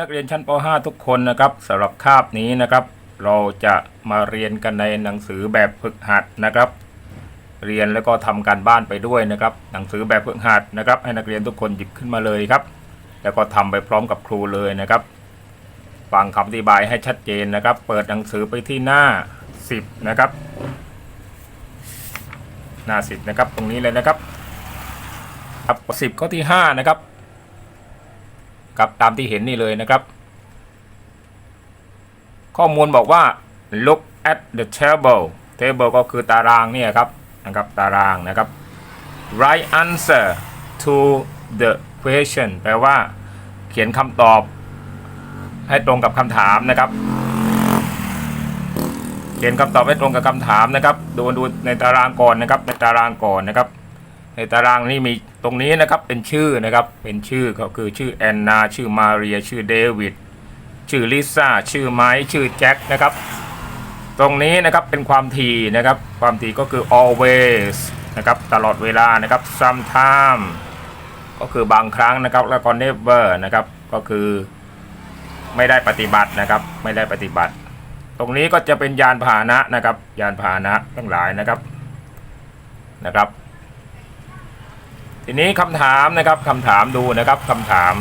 นักเรียนชั้นป .5 ทุกคนนะครับสำหรับคาบนี้นะครับ เราจะมาเรียนกันในหนังสือแบบฝึกหัดนะครับ เรียนแล้วก็ทำการบ้านไปด้วยนะครับ หนังสือแบบฝึกหัดนะครับ ให้นักเรียนทุกคนหยิบขึ้นมาเลยครับ แล้วก็ทำไปพร้อมกับครูเลยนะครับฟังคำอธิบายให้ชัดเจนนะครับ เปิดหนังสือไปที่หน้า 10 นะครับ หน้า 10 นะครับ ตรงนี้เลยนะครับครับ10ข้อที่5นะครับ ครับตามที่เห็นนี่เลยนะครับ ข้อมูลบอกว่า look at the table table ก็คือตารางเนี่ยครับนะครับตารางนะครับ right answer to the question แปลว่าเขียนคำตอบ ให้ตรงกับคำถามนะครับ เขียนคำตอบให้ตรงกับคำถามนะครับ ดูดูในตารางก่อนนะครับในตารางก่อนนะครับ ในตารางนี้มีตรงนี้นะครับเป็นชื่อนะครับเป็นชื่อก็คือชื่อแอนนาชื่อมาเรียชื่อเดวิดชื่อลิซ่าชื่อไมค์ชื่อแจ็คนะครับ ตรงนี้นะครับเป็นความถี่นะครับ ความถี่ก็คือ always นะครับตลอดเวลานะครับ sometime ก็คือบางครั้งนะครับแล้วก็ never นะครับก็คือไม่ได้ปฏิบัตินะครับ ไม่ได้ปฏิบัติ ตรงนี้ก็จะเป็นยานพาหนะนะครับ ยานพาหนะทั้งหลายนะครับนะครับ ทีนี้คำถามนะครับคำถามดูนะครับคำถาม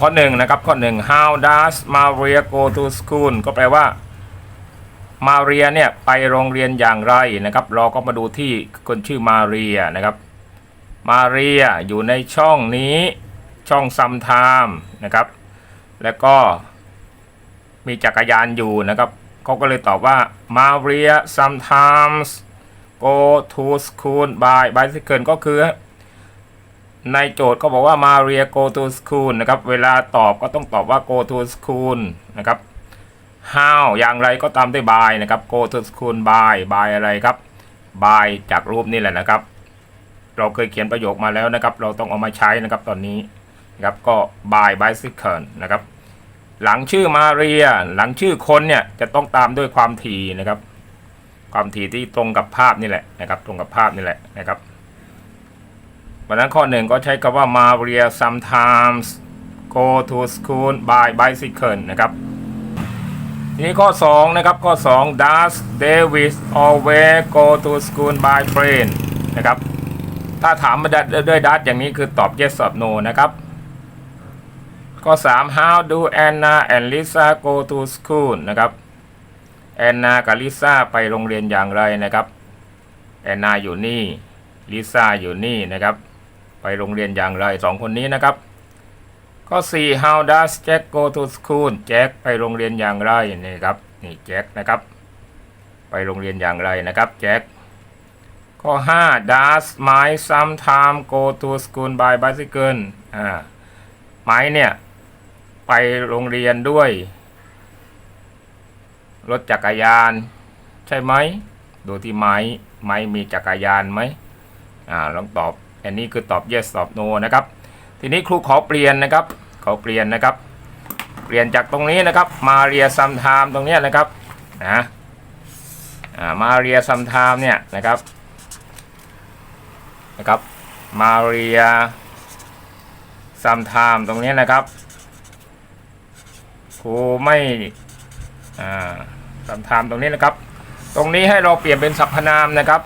ข้อหนึ่งนะครับ ข้อหนึ่ง how does Maria go to school ก็แปลว่ามาเรียเนี่ยไปโรงเรียนอย่างไรนะครับ เราก็มาดูที่คนชื่อมาเรียนะครับ มาเรียอยู่ในช่องนี้ช่อง sometime นะครับ แล้วก็มีจักรยานอยู่นะครับเขาก็เลยตอบว่า Maria sometimes go to school by bicycle ก็คือ ในโจทย์ก็บอกว่า Maria go to school นะครับ เวลาตอบก็ต้องตอบว่า go to school นะครับ how อย่างไรก็ตามด้วย by นะครับ go to school by by อะไรครับ by จากรูปนี่แหละนะครับ เราเคยเขียนประโยคมาแล้วนะครับ เราต้องเอามาใช้นะครับตอนนี้นะครับก็ by bicycle นะครับ หลังชื่อมาเรีย หลังชื่อคนเนี่ยจะต้องตามด้วยความถี่นะครับ ความถี่ที่ตรงกับภาพนี่แหละนะครับ ตรงกับภาพนี่แหละนะครับวันนั้นข้อหนึ่งก็ใช้คำว่า Maria sometimes go to school by bicycle นะครับทีนี้ข้อ2นะครับข้อ 2 does David always go to school by train นะครับถ้าถามมาด้วย does อย่างนี้คือตอบ yes or no นะครับ ข้อ 3 how do Anna and Lisa go to school นะครับ อนนากับลิซ่าไปโรงเรียนอย่างไรนะครับ แอนนาอยู่นี่ ลิซ่าอยู่นี่นะครับ ไปโรงเรียนอย่างไรสองคนนี้นะครับ ข้อ 4 how does Jack go to school แจ็คไปโรงเรียนอย่างไรนี่ครับ นี่แจ็คนะครับ ไปโรงเรียนอย่างไรนะครับ แจ็ค ข้อ 5 does Mike sometime go to school by bicycle อ่า ไม้เนี่ย ไปโรงเรียนด้วย รถจักรยาน ใช่ไหมดูที่ไม้ไม้มีจักรยานไหมอ่าลองตอบอันนี้คือตอบ yes ตอบ no นะครับ ทีนี้ครูขอเปลี่ยนนะครับขอเปลี่ยนนะครับ เปลี่ยนจากตรงนี้นะครับมาเรียซัมไทม์ตรงเนี้ยนะครับนะอ่ามาเรียซัมไทม์เนี่ยนะครับนะครับมาเรียซัมไทม์ตรงเนี้ยนะครับครูไม่ อ่าคำถามตรงนี้นะครับ ตรงนี้ให้เราเปลี่ยนเป็นสรรพนามนะครับ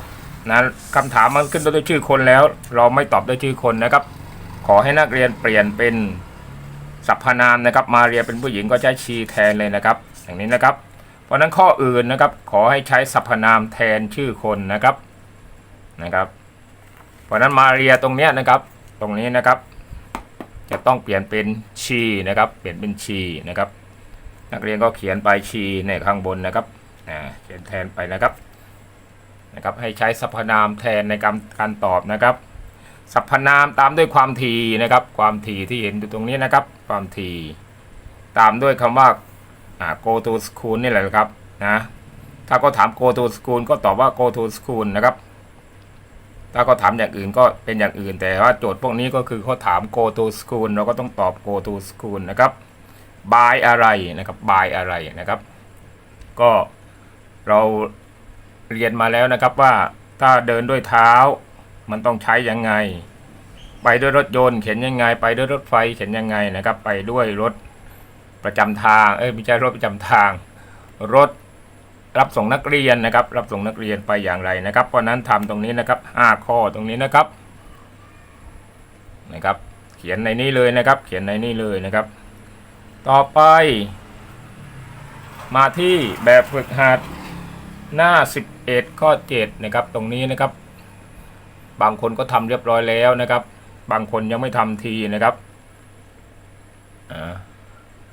นะคำถามมันขึ้นต้นด้วยชื่อคนแล้ว เราไม่ตอบด้วยชื่อคนนะครับ ขอให้นักเรียนเปลี่ยนเป็นสรรพนามนะครับ มาเรียเป็นผู้หญิงก็ใช้ชีแทนเลยนะครับ อย่างนี้นะครับ เพราะนั้นข้ออื่นนะครับ ขอให้ใช้สรรพนามแทนชื่อคนนะครับนะครับ เพราะฉะนั้นมาเรียตรงเนี้ยนะครับ ตรงนี้นะครับ จะต้องเปลี่ยนเป็นชีนะครับ เปลี่ยนเป็นชีนะครับ นักเรียนก็เขียนไปชีในข้างบนนะครับเขียนแทนไปนะครับนะครับ ให้ใช้สรรพนามแทนในการการตอบนะครับสรรพนามตามด้วยความถี่นะครับ ความถี่ที่เห็นอยู่ตรงนี้นะครับ ความถี่ตามด้วยคำว่าอ่า go to school นี่แหละครับนะถ้าก็ถาม go to school ก็ตอบว่า go to school นะครับ ถ้าก็ถามอย่างอื่นก็เป็นอย่างอื่น แต่ว่าโจทย์พวกนี้ก็คือเขาถาม go to school เราก็ต้องตอบ go to school นะครับ บายอะไรนะครับบายอะไรนะครับ ก็เราเรียนมาแล้วนะครับว่าถ้าเดินด้วยเท้ามันต้องใช้ยังไง ไปด้วยรถยนต์เขียนยังไง ไปด้วยรถไฟเขียนยังไงนะครับ ไปด้วยรถประจำทางเอ้ยไม่ใช่รถประจำทาง รถรับส่งนักเรียนนะครับ รับส่งนักเรียนไปอย่างไรนะครับ เพราะฉะนั้นทำตรงนี้นะครับห้าข้อตรงนี้นะครับนะครับ เขียนในนี้เลยนะครับ เขียนในนี้เลยนะครับ ต่อไป มาที่แบบฝึกหัดหน้า 11 ข้อ 7 นะครับ ตรงนี้นะครับ บางคนก็ทำเรียบร้อยแล้วนะครับ บางคนยังไม่ทำทีนะครับ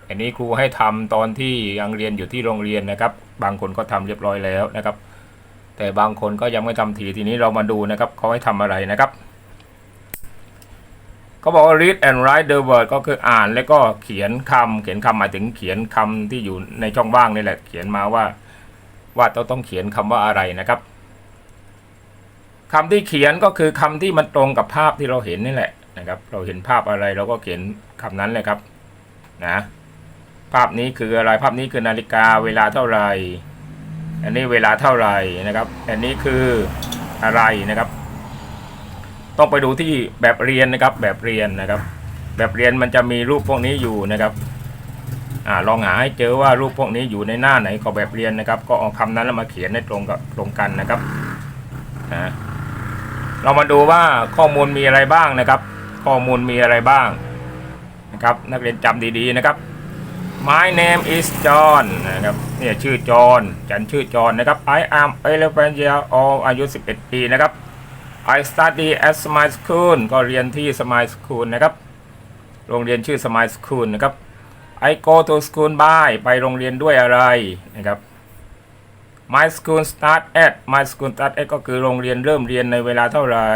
อันนี้ครูให้ทำตอนที่ยังเรียนอยู่ที่โรงเรียนนะครับ บางคนก็ทำเรียบร้อยแล้วนะครับ แต่บางคนก็ยังไม่ทำทีทีนี้เรามาดูนะครับเขาให้ทำอะไรนะครับ เขาบอกว่า read and write the word ก็คืออ่านแล้วก็เขียนคำเขียนคำหมายถึงเขียนคำที่อยู่ในช่องว่างนี่แหละ เขียนมาว่าว่าต้องต้องเขียนคำว่าอะไรนะครับคำที่เขียนก็คือคำที่มันตรงกับภาพที่เราเห็นนี่แหละนะครับ เราเห็นภาพอะไรเราก็เขียนคำนั้นเลยครับนะภาพนี้คืออะไรภาพนี้คือนาฬิกาเวลาเท่าไหร่ อันนี้เวลาเท่าไหร่นะครับ อันนี้คืออะไรนะครับ ต้องไปดูที่แบบเรียนนะครับ แบบเรียนนะครับ แบบเรียนมันจะมีรูปพวกนี้อยู่นะครับอ่าลองหาให้เจอว่ารูปพวกนี้อยู่ในหน้าไหนของแบบเรียนนะครับ ก็เอาคำนั้นแล้วมาเขียนให้ตรงกับตรงกันนะครับนะเรามาดูว่าข้อมูลมีอะไรบ้างนะครับ ข้อมูลมีอะไรบ้างนะครับ นักเรียนจำดีๆนะครับ My name is John นะครับเนี่ยชื่อจอห์นฉันชื่อจอห์นนะครับ I am 11-year-old อายุ 11 ปีนะครับ I study at Smile School ก็เรียนที่ Smile School นะครับ โรงเรียนชื่อ Smile School นะครับ I go to school by ไปโรงเรียนด้วยอะไรนะครับ My school start at My school start at ก็คือโรงเรียนเริ่มเรียนในเวลาเท่าไหร่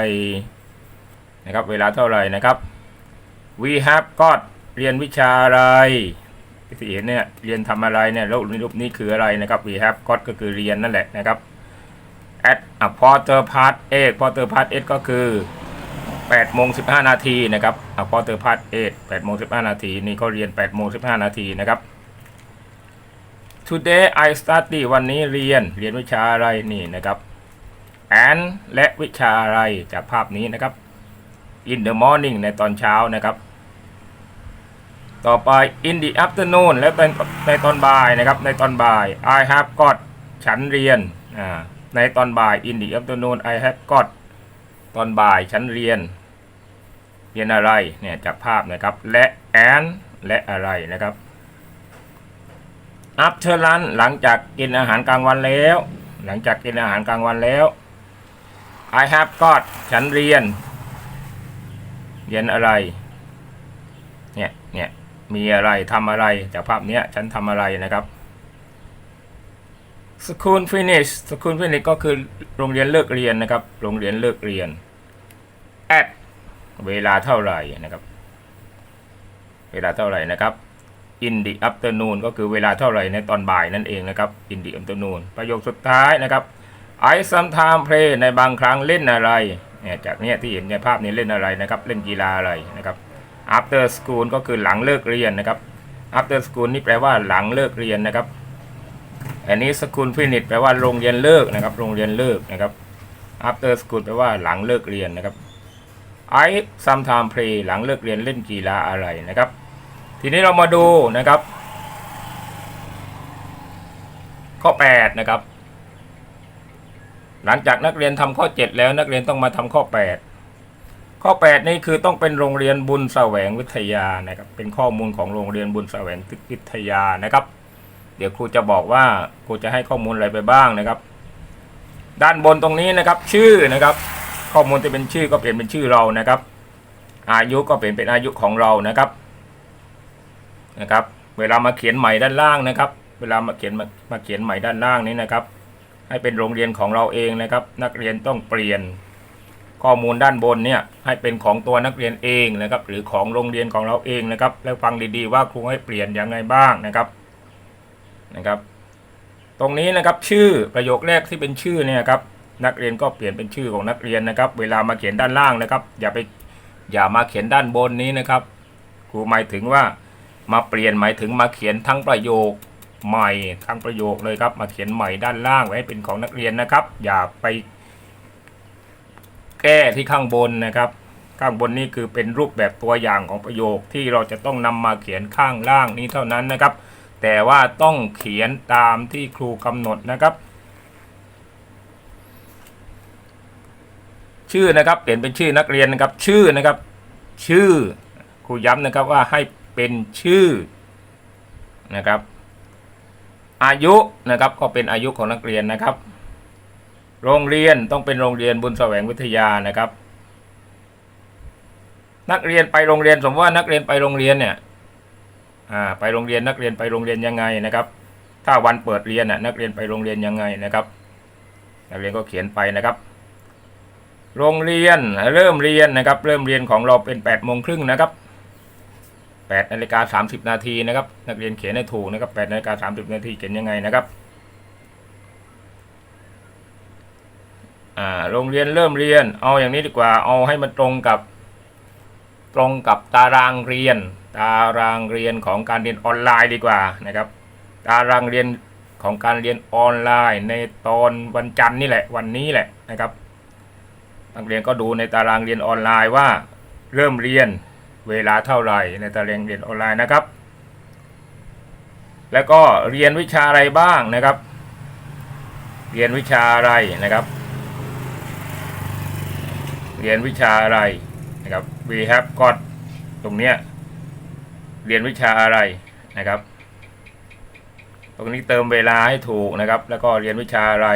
นะครับ เวลาเท่าไหร่นะครับ We have got เรียนวิชาอะไรที่เห็นเนี่ย เรียนทำอะไรเนี่ยแล้รูปนี้คืออะไรนะครับ We have got ก็คือเรียนนั่นแหละนะครับ at a quarter past eight quarter past eight ก็คือ8โมง15 นาทีนะครับ a quarter past eight 8โมง15 นาที นี่เขาเรียน8โมง15 นาทีนะครับ Today I study วันนี้เรียน เรียนวิชาอะไรนี่นะครับ and และวิชาอะไรจากภาพนี้นะครับ in the morning ในตอนเช้านะครับ ต่อไป in the afternoon และเป็นในตอนบ่ายนะครับ ในตอนบ่าย I have got ฉันเรียน อ่า ในตอนบ่าย in the afternoon I have got ตอนบ่ายฉันเรียน เรียนอะไรเนี่ยจากภาพนะครับ และ and และอะไรนะครับ after lunch หลังจากกินอาหารกลางวันแล้ว หลังจากกินอาหารกลางวันแล้ว I have got ฉันเรียน เรียนอะไร เนี่ยเนี่ยมีอะไรทำอะไรจากภาพเนี้ยฉันทำอะไรนะครับ school finish school finish ก็คือโรงเรียนเลิกเรียนนะครับ โรงเรียนเลิกเรียน at เวลาเท่าไหร่นะครับ เวลาเท่าไหร่นะครับ in the afternoon ก็คือเวลาเท่าไหร่ในตอนบ่ายนั่นเองนะครับ in the afternoon ประโยคสุดท้ายนะครับ I sometimes play ในบางครั้งเล่นอะไรเนี่ยจากเนี้ยที่เห็นในภาพนี้เล่นอะไรนะครับ เล่นกีฬาอะไรนะครับ after school ก็คือหลังเลิกเรียนนะครับ after school นี่แปลว่าหลังเลิกเรียนนะครับ อันนี้ school finish แปลว่าโรงเรียนเลิกนะครับ โรงเรียนเลิกนะครับ after school แปลว่าหลังเลิกเรียนนะครับ I sometimes play หลังเลิกเรียนเล่นกีฬาอะไรนะครับ ทีนี้เรามาดูนะครับ ข้อ 8 นะครับ หลังจากนักเรียนทำข้อ 7 แล้วนักเรียนต้องมาทำข้อ 8 ข้อ 8 นี่คือต้องเป็นโรงเรียนบุญแสวงวิทยานะครับ เป็นข้อมูลของโรงเรียนบุญแสวงวิทยานะครับ เดี๋ยวครูจะบอกว่าครูจะให้ข้อมูลอะไรไปบ้างนะครับ ด้านบนตรงนี้นะครับ ชื่อนะครับ ข้อมูลที่เป็นชื่อก็เปลี่ยนเป็นชื่อเรานะครับ อายุก็เปลี่ยนเป็นอายุของเรานะครับนะครับ เวลามาเขียนใหม่ด้านล่างนะครับ เวลามาเขียนมามาเขียนใหม่ด้านล่างนี้นะครับ ให้เป็นโรงเรียนของเราเองนะครับ นักเรียนต้องเปลี่ยนข้อมูลด้านบนเนี่ยให้เป็นของตัวนักเรียนเองนะครับ หรือของโรงเรียนของเราเองนะครับ แล้วฟังดีๆว่าครูให้เปลี่ยนยังไงบ้างนะครับ นะครับ ตรงนี้นะครับชื่อประโยคแรกที่เป็นชื่อเนี่ยครับนักเรียนก็เปลี่ยนเป็นชื่อของนักเรียนนะครับ เวลามาเขียนด้านล่างนะครับ อย่าไปอย่ามาเขียนด้านบนนี้นะครับครูหมายถึงว่ามาเปลี่ยนหมายถึงมาเขียนทั้งประโยคใหม่ทั้งประโยคเลยครับ มาเขียนใหม่ด้านล่างไว้เป็นของนักเรียนนะครับ อย่าไปแก้ที่ข้างบนนะครับ ข้างบนนี้คือเป็นรูปแบบตัวอย่างของประโยคที่เราจะต้องนำมาเขียนข้างล่างนี้เท่านั้นนะครับ แต่ว่าต้องเขียนตามที่ครูกำหนดนะครับ ชื่อนะครับเปลี่ยนเป็นชื่อนักเรียนนะครับ ชื่อนะครับ ชื่อครูย้ำนะครับว่าให้เป็นชื่อนะครับ อายุนะครับก็เป็นอายุของนักเรียนนะครับ โรงเรียนต้องเป็นโรงเรียนบุญแสวงวิทยานะครับ นักเรียนไปโรงเรียนสมมติว่านักเรียนไปโรงเรียนเนี่ย อ่าไปโรงเรียนนักเรียนไปโรงเรียนยังไงนะครับ ถ้าวันเปิดเรียนน่ะนักเรียนไปโรงเรียนยังไงนะครับ นักเรียนก็เขียนไปนะครับ โรงเรียนเริ่มเรียนนะครับ เริ่มเรียนของเราเป็น8ปดโมงครึ่งนะครับ8นาฬิกาสานาทีนะครับ นักเรียนเขียนให้ถูกนะครับ8นาฬิกาสานาทีเขียนยังไงนะครับโรงเรียนเริ่มเรียน เอาอย่างนี้ดีกว่า เอาให้มันตรงกับ ตรงกับตารางเรียน ตารางเรียนของการเรียนออนไลน์ดีกว่านะครับ ตารางเรียนของการเรียนออนไลน์ ในตอนวันจันทร์นี่แหละ วันนี้แหละนะครับนักเรียนก็ดูในตารางเรียนออนไลน์ว่า เริ่มเรียนเวลาเท่าไหร่ในตารางเรียนออนไลน์นะครับ แล้วก็เรียนวิชาอะไรบ้างนะครับ เรียนวิชาอะไรนะครับ เรียนวิชาอะไรนะครับ we have got ตรงเนี้ย เรียนวิชาอะไรนะครับ ตรงนี้เติมเวลาให้ถูกนะครับ แล้วก็เรียนวิชาอะไร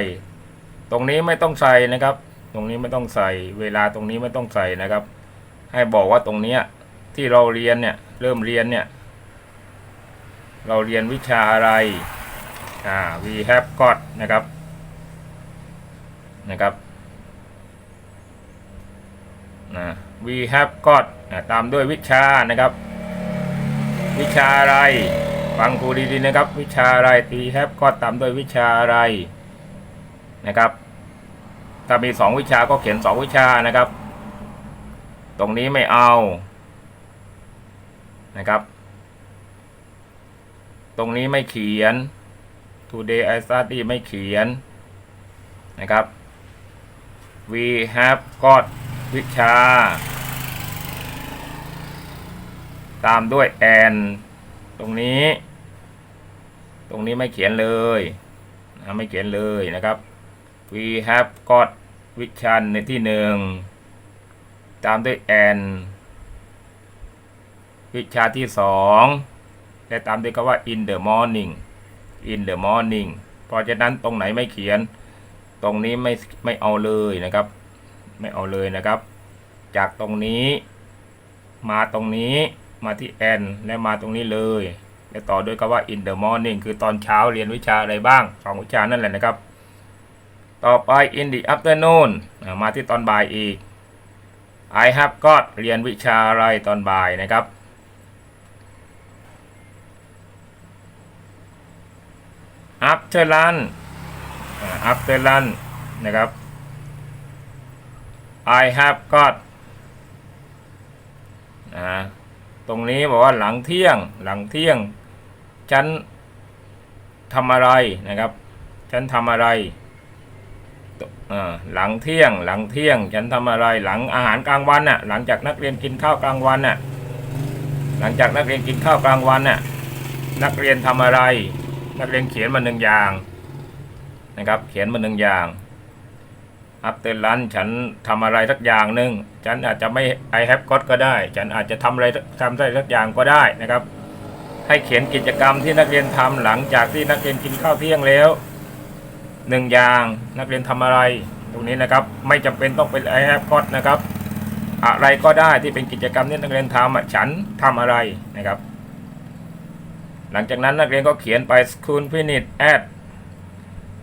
ตรงนี้ไม่ต้องใส่นะครับ ตรงนี้ไม่ต้องใส่เวลาตรงนี้ไม่ต้องใส่นะครับ ให้บอกว่าตรงเนี้ยที่เราเรียนเนี่ยเริ่มเรียนเนี่ยเราเรียนวิชาอะไรอ่า we have got นะครับนะครับนะ we have got อ่าตามด้วยวิชานะครับ วิชาอะไร ฟังครูดีๆนะครับ วิชาอะไร we have got ตามด้วยวิชาอะไรนะครับ ถ้ามีสองวิชาก็เขียนสองวิชานะครับ ตรงนี้ไม่เอานะครับ ตรงนี้ไม่เขียน today I study ไม่เขียนนะครับ we have got วิชา ตามด้วย and ตรงนี้ ตรงนี้ไม่เขียนเลยนะไม่เขียนเลยนะครับ we have got วิชาในที่หนึ่งตามด้วย and วิชาที่สองและตามด้วยคำว่า in the morning in the morning เพราะฉะนั้นตรงไหนไม่เขียน ตรงนี้ไม่ไม่เอาเลยนะครับ ไม่เอาเลยนะครับ จากตรงนี้มาตรงนี้ มาที่ and และมาตรงนี้เลย และต่อด้วยคำว่า in the morning คือตอนเช้าเรียนวิชาอะไรบ้างสองวิชานั่นแหละนะครับ ต่อไป in the afternoon มาที่ตอนบ่ายอีก I have got เรียนวิชาอะไรตอนบ่ายนะครับ after lunch อ่า after lunch นะครับ I have got นะ ตรงนี้บอกว่าหลังเที่ยง หลังเที่ยง ฉันทำอะไรนะครับ ฉันทำอะไรหลังเที่ยง หลังเที่ยง ฉันทำอะไร หลังอาหารกลางวันน่ะ หลังจากนักเรียนกินข้าวกลางวันน่ะ หลังจากนักเรียนกินข้าวกลางวันน่ะ นักเรียนทำอะไร นักเรียนเขียนมาหนึ่งอย่างนะครับ เขียนมาหนึ่งอย่าง อัปเตอร์ลันฉันทำอะไรสักอย่างหนึ่งฉันอาจจะไม่ I have got ก็ได้ ฉันอาจจะทำอะไรทำได้สักอย่างก็ได้นะครับ ให้เขียนกิจกรรมที่นักเรียนทำหลังจากที่นักเรียนกินข้าวเที่ยงแล้วหนึ่งอย่างนักเรียนทำอะไร ตรงนี้นะครับไม่จำเป็นต้องเป็น I have got นะครับ อะไรก็ได้ที่เป็นกิจกรรมที่นักเรียนทำฉันทำอะไรนะครับ หลังจากนั้นนักเรียนก็เขียนไป school finish at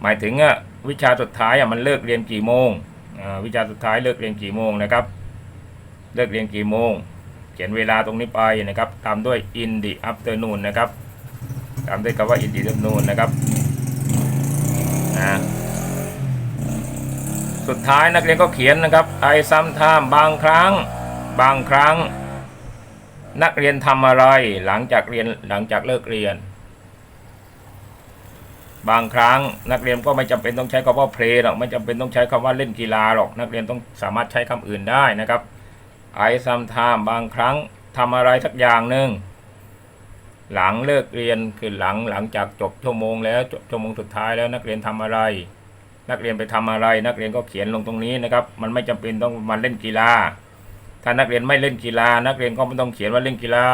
หมายถึงอะ วิชาสุดท้ายอะมันเลิกเรียนกี่โมงวิชาสุดท้ายเลิกเรียนกี่โมงนะครับ เลิกเรียนกี่โมง เขียนเวลาตรงนี้ไปนะครับ ตามด้วย in the afternoon นะครับ ตามด้วยคำว่า in the afternoon นะครับนะสุดท้ายนักเรียนก็เขียนนะครับ I sometimes บางครั้ง บางครั้ง นักเรียนทำอะไรหลังจากเรียนหลังจากเลิกเรียน บางครั้งนักเรียนก็ไม่จำเป็นต้องใช้คำว่า play หรอกไม่จำเป็นต้องใช้คำว่าเล่นกีฬาหรอกนักเรียนต้องสามารถใช้คำอื่นได้นะครับไอซัมไทม์บางครั้งทำอะไรสักอย่างหนึ่งหลังเลิกเรียนคือหลังหลังจากจบชั่วโมงแล้วจบชั่วโมงสุดท้ายแล้วนักเรียนทำอะไร นักเรียนไปทำอะไร นักเรียนก็เขียนลงตรงนี้นะครับ มันไม่จำเป็นต้องมาเล่นกีฬา ถ้านักเรียนไม่เล่นกีฬา นักเรียนก็ไม่ต้องเขียนว่าเล่นกีฬา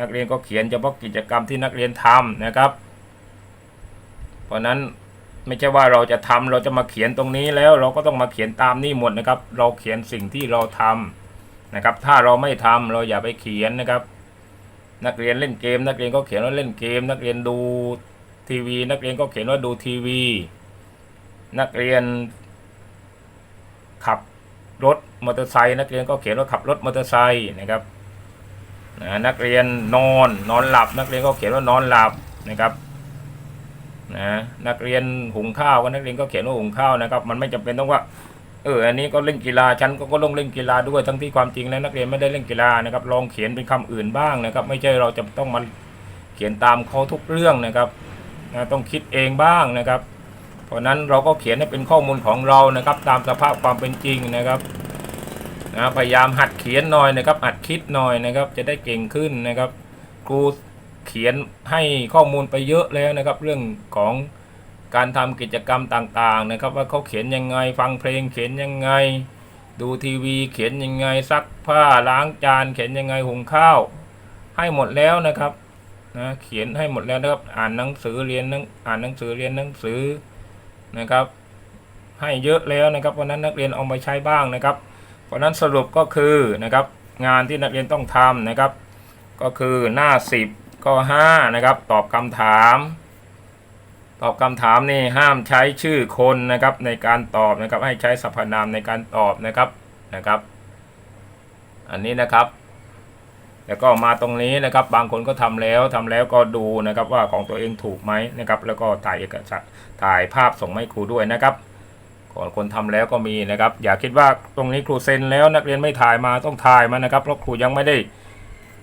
นักเรียนก็เขียนเฉพาะกิจกรรมที่นักเรียนทำนะครับ เพราะนั้นไม่ใช่ว่าเราจะทำเราจะมาเขียนตรงนี้แล้วเราก็ต้องมาเขียนตามนี่หมดนะครับ เราเขียนสิ่งที่เราทำนะครับ ถ้าเราไม่ทำเราอย่าไปเขียนนะครับ นักเรียนเล่นเกม นักเรียนก็เขียนว่าเล่นเกม นักเรียนดูทีวี นักเรียนก็เขียนว่าดูทีวี นักเรียน ขับรถมอเตอร์ไซค์นักเรียนก็เขียนว่าขับรถมอเตอร์ไซค์นะครับนักเรียนนอนนอนหลับ นักเรียนก็เขียนว่านอนหลับนะครับ นะนักเรียนหุงข้าวก็นักเรียนก็เขียนว่าหุงข้าวนะครับ มันไม่จำเป็นต้องว่าเอออันนี้ก็เล่นกีฬาฉันก็ก็ลงเล่นกีฬาด้วยทั้งที่ความจริงแล้วนักเรียนไม่ได้เล่นกีฬานะครับ ลองเขียนเป็นคำอื่นบ้างนะครับ ไม่ใช่เราจะต้องมาเขียนตามเขาทุกเรื่องนะครับนะต้องคิดเองบ้างนะครับ เพราะนั้นเราก็เขียนให้เป็นข้อมูลของเรานะครับ ตามสภาพความเป็นจริงนะครับนะพยายามหัดเขียนหน่อยนะครับหัดคิดหน่อยนะครับ จะได้เก่งขึ้นนะครับครู เขียนให้ข้อมูลไปเยอะแล้วนะครับ เรื่องของการทำกิจกรรมต่างๆนะครับ ว่าเขาเขียนยังไงฟังเพลงเขียนยังไง ดูทีวีเขียนยังไงซักผ้าล้างจานเขียนยังไงหุงข้าว ให้หมดแล้วนะครับนะเขียนให้หมดแล้วนะครับอ่านหนังสือเรียนหนังอ่านหนังสือเรียนหนังสือนะครับ ให้เยอะแล้วนะครับเพราะนั้นนักเรียนเอาไปใช้บ้างนะครับ เพราะฉะนั้นสรุปก็คือนะครับงานที่นักเรียนต้องทำนะครับ ก็คือหน้า 10 ก็5นะครับตอบคำถาม ตอบคำถามนี่ห้ามใช้ชื่อคนนะครับในการตอบนะครับให้ใช้สรรพนามในการตอบนะครับนะครับ อันนี้นะครับแล้วก็มาตรงนี้นะครับบางคนก็ทำแล้วทำแล้วก็ดูนะครับว่าของตัวเองถูกไหมนะครับแล้วก็ถ่ายเอกสารถ่ายภาพส่งมาให้ครูด้วยนะครับก่อนคนทำแล้วก็มีนะครับ อย่าคิดว่าตรงนี้ครูเซ็นแล้วนักเรียนไม่ถ่ายมาต้องถ่ายมานะครับเพราะครูยังไม่ได้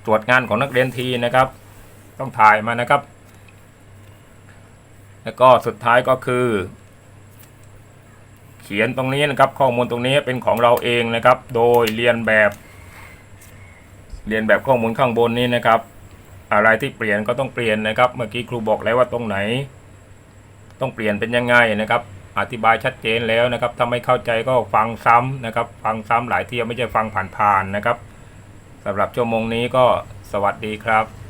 ตรวจงานของนักเรียนทีนะครับ ต้องถ่ายมานะครับ แล้วก็สุดท้ายก็คือ เขียนตรงนี้นะครับ ข้อมูลตรงนี้เป็นของเราเองนะครับ โดยเรียนแบบ เรียนแบบข้อมูลข้างบนนี้นะครับ อะไรที่เปลี่ยนก็ต้องเปลี่ยนนะครับ เมื่อกี้ครูบอกแล้วว่าตรงไหน ต้องเปลี่ยนเป็นยังไงนะครับอธิบายชัดเจนแล้วนะครับ ถ้าไม่เข้าใจก็ฟังซ้ำนะครับ ฟังซ้ำหลายเที่ยวไม่ใช่ฟังผ่านๆนะครับสำหรับชั่วโมงนี้ก็สวัสดีครับ